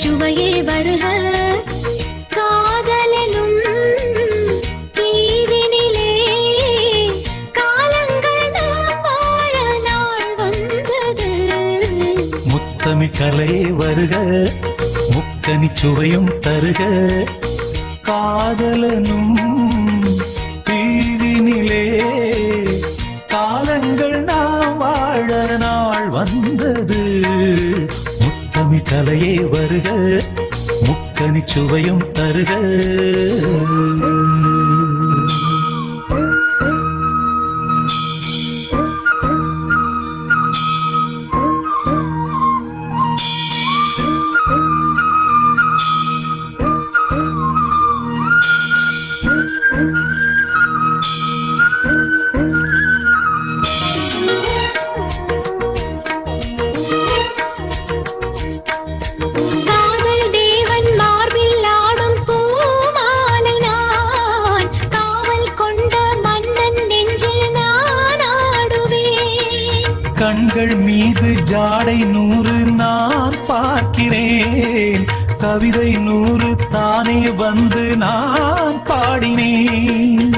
முக்கனி சுவையே வருக. காதலெனும் தீவினிலே காலங்கள் நாம் வாழ நாள் வந்தது. முத்தமிழ் கலையே வருக. முக்கனி சுவையும் தருக. காதலனும் தீவினிலே காலங்கள் நாம் வாழ நாள் வந்தது. கலையே வருக முக்கனி சுவையும் தருக. கவிதை நூறு தானே வந்து நான் பாடினேன்.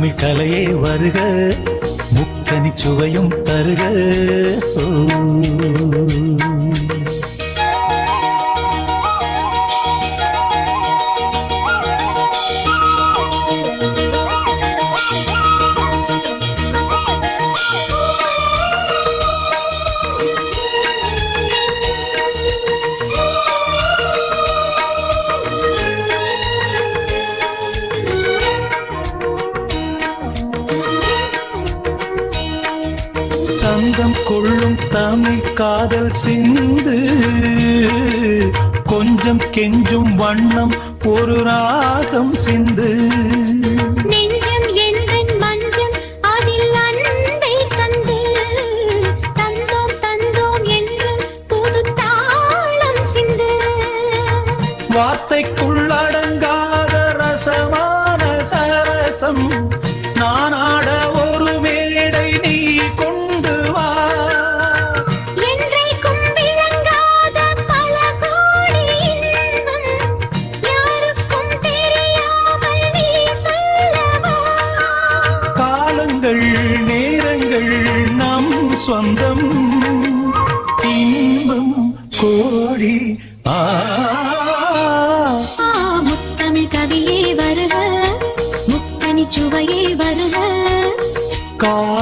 தமிழ் கலையே வருக முக்கனி சுவையும் தருக. சிந்து கொஞ்சம் கெஞ்சும் வண்ணம் ஒரு ராகம் சிந்து.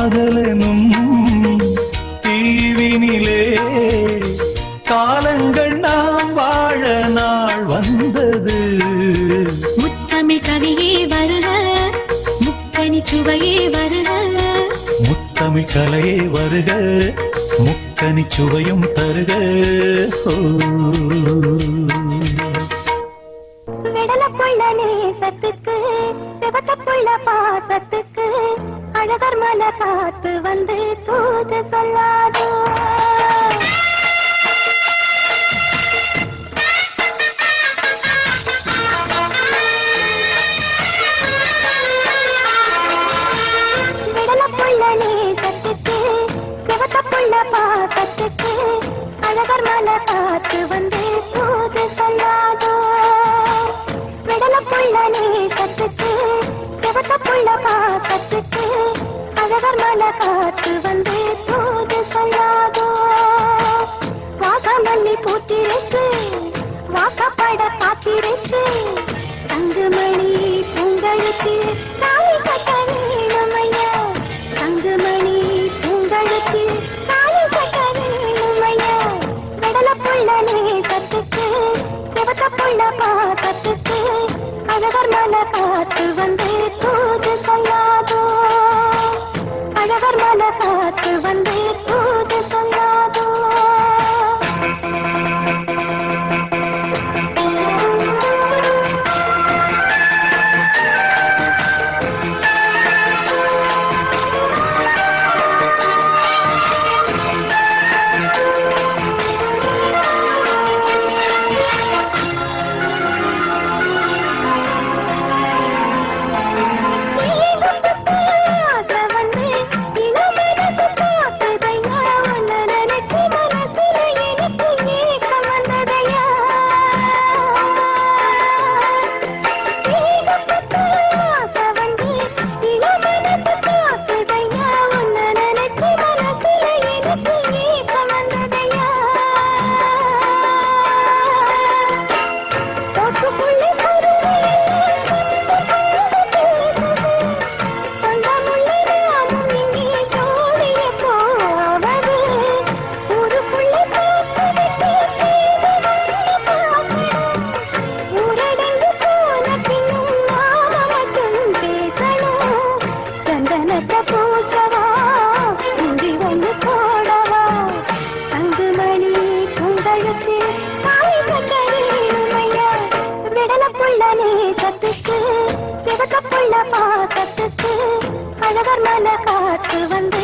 காதலனும் தீவினிலே காலங்கள் நாம் வாழ நாள் வந்தது. முத்தமிழ் கவியே வருக முக்கனி சுவையே வருக. முத்தமிழ் கலையே வருக முக்கனி சுவையும் தருக. ஓ. விடலப்புள்ள நேசத்துக்கு சிவத்தப்புள்ள பாசத்துக்கு அழகர் மலை காத்து வந்து தூது சொல்லாதோ? விடலப்புள்ள பாசத்துக்கு அழகர் மலை பார்த்து சிவத்தப்புள்ள பாக்கத்துக்கு அழகர் மலை காத்து வந்து தூது சொல்லாதோ வாசமல்லி பூத்திருக்கு வாக்கப்பட காத்திருக்கு தங்குமணி உங்களுக்கு கழுத்தில் காய்ந்த கருமையா விடல புள்ள நேசத்துக்கு கிடக்க புள்ள பாசத்துக்கு அழகர் மல காத்து வந்து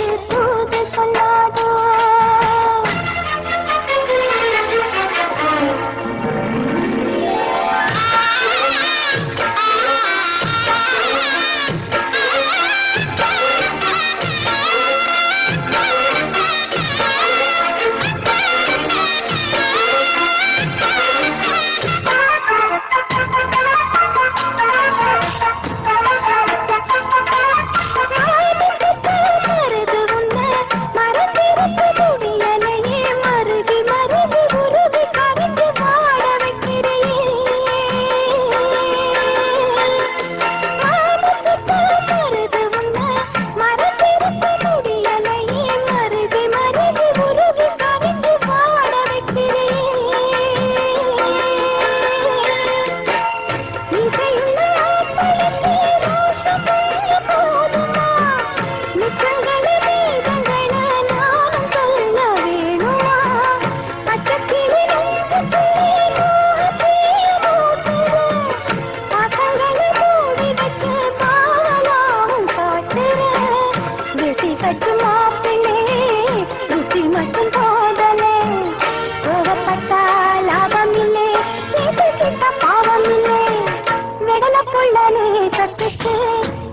தோட்டத்துக்கு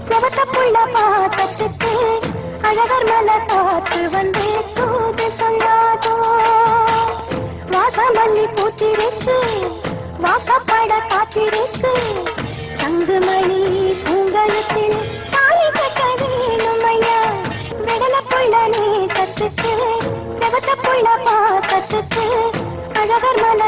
செவத்த புள்ள பாத்தத்துக்கு அழகர் மல காத்து வந்து தூது சொல்லாதோ வாசமல்லி பூத்திருக்கு வாசப்பட காத்திருக்கு தங்குமணி பூங்கலத்தில் தாலி கட்ட வேணும் ஐயா. விடல புள்ள நேசத்துக்கு செவத்த புள்ள பாத்தத்துக்கு அழகர் மல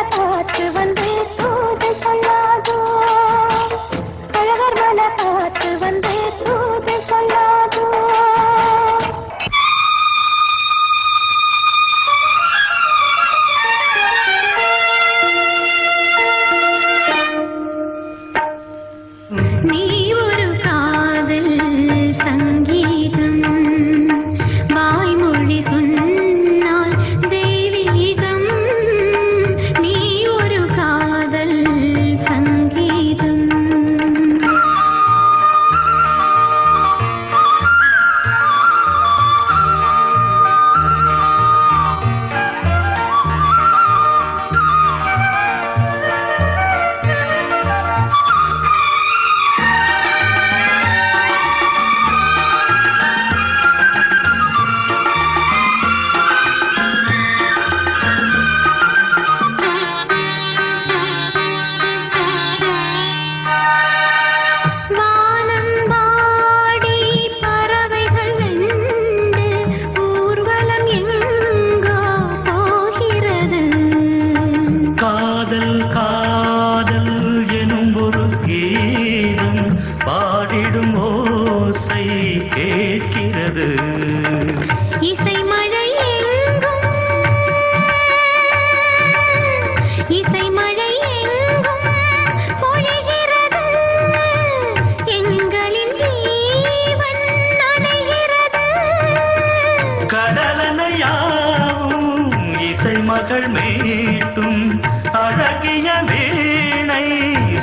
கால்கள் மீட்டும் அழகிய வீணை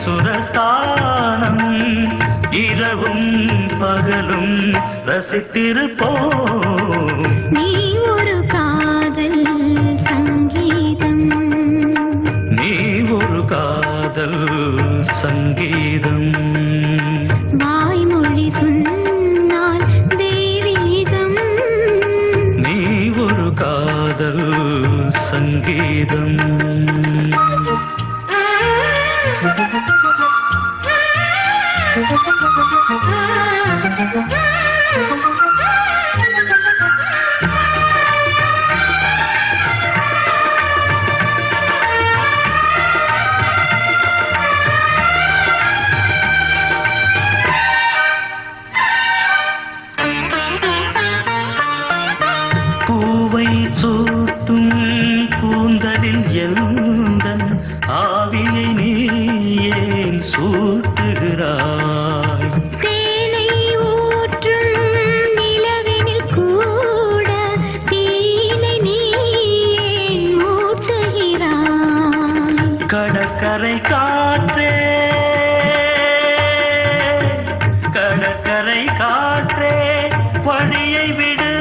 சுரஸ்தானம். இரவும் பகலும் ரசித்திருப்போம். நீ ஒரு காதல் சங்கீதம். நீ ஒரு காதல் சங்கீதம். Thank you. ஊற்றுகிறாய். தேனை ஊற்றும் நிலவெனில் கூட தீனை நீ ஊற்றுகிறாய் கடற்கரை காற்றே கடற்கரை காற்றே பணியை விடு.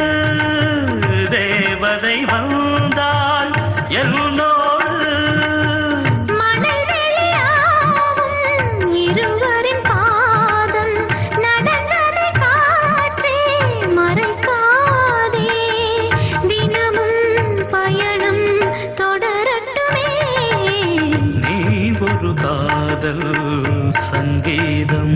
தேவதை வந்தால் எல்லோ பாடல் சங்கீதம்